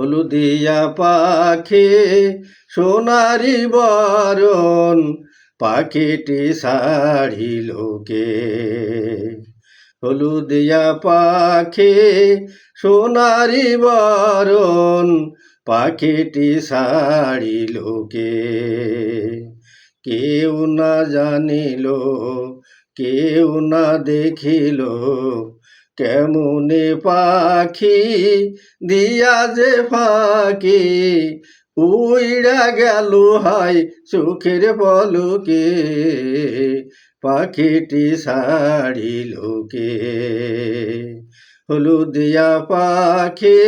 হলুদিয়া পাখি, সোনারি বরণ, পাখিটি শাড়ি লোকে। হলুদিয়া পাখি, সোনারি বরণ, পাখিটি শাড়ি লোকে। কেউ না জানিল, কেউ না দেখিল কেমনে পাখি দিয়া যে ফাঁকি? উইড়া গেল হাই সুখের পলকে, পাখিটি সাড়িল কে? হলুদিয়া পাখি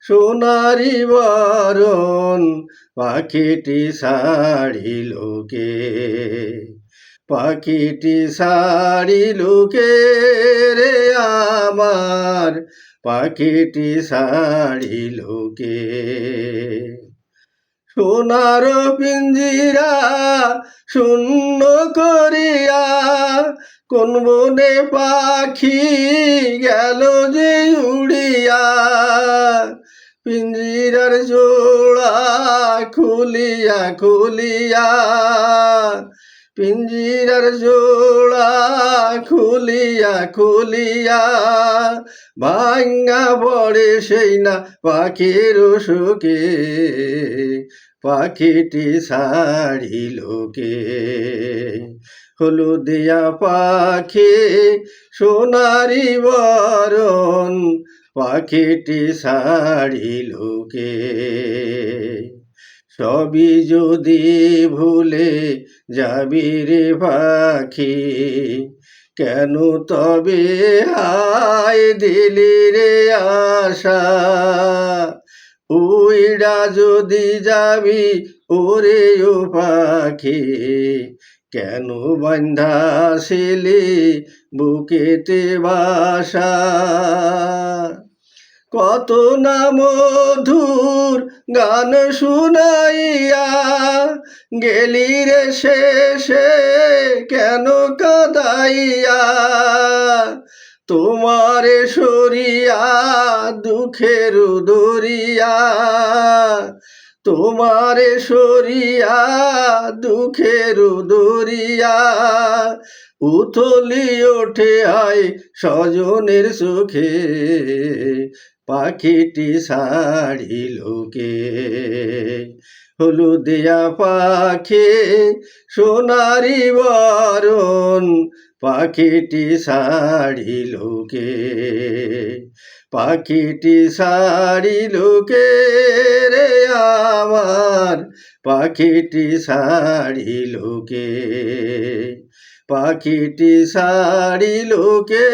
সোনারি বরণ, পাখিটি সাড়িল কে? পাখিটি সাড়িল কে রে? আমার পাখিটি সাড়িল কে সোনার পিঞ্জিরা শূন্য করিয়া, কোন বনে পাখি গেল যে উড়িয়া। পিঞ্জিরার জোড়া খুলিয়া খুলিয়া পিঞ্জিরার জোড়া খুলিয়া খুলিয়া, ভাঙ্গা পড়ে সেই না পাখির সুখে। পাখিটি সাড়িল কে? হলুদিয়া পাখি, সোনারি বরণ, পাখিটি সাড়িল কে? সবই যদি ভুলে যাবি রে পাখি, কেন তবে হায় দিলি রে আশা? উইড়া যদি যাবি ওরে ও পাখি, কেন বান্ধা শিলি বুকেতে বাসা? কত না মধুর গান শুনাইয়া গেলি রে শেষে কেন কাদাইয়া? তোমারে সরিয়া দুঃখের দরিয়া। তোমারে সরিয়া দুঃখের দরিয়া। উথলি ওঠে আয় স্বজনের সুখে পাখিটি সাড়িল কে হলুদিয়া পাখি, সোনারি বরণ, পাখিটি সাড়িল কে পাখিটি সাড়িল কে রে আমার, পাখিটি সাড়িল কে পাখিটি সাড়িল কে